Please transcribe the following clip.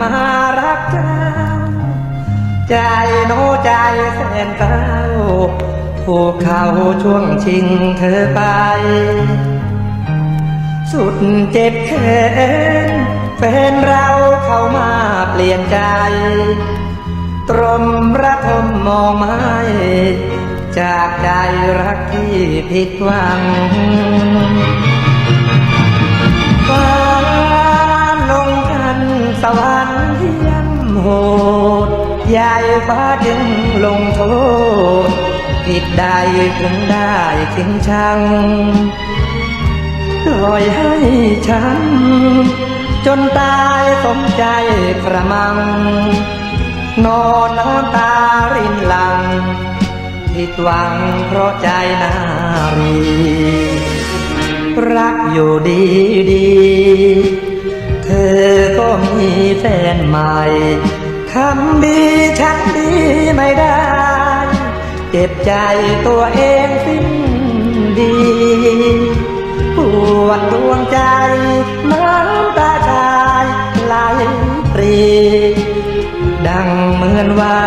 มารักเจ้า ใจโนใจแสนเศร้าผูกเขาช่วงชิงเธอไป สุดเจ็บแค้นเป็นเราเข้ามาเปลี่ยนใจ ตรมระทมมองไม่จากใจรักที่ผิดหวัง ยี่ยมโหดใหญ่ฟ้าจึงลงโทษ ผิดใดถึงได้ถึงชังปล่อยให้ฉัน จนตายสมใจกระมัง นอนน้ำตารินหลัง ผิดหวังเพราะใจนารี รักอยู่ดีดี แฟนใหม่ทำดีชักดีไม่ได้ เจ็บใจตัวเองสิ้นดีปวดดวงใจน้ำตาชายไหลปรี ดังเหมือนว่า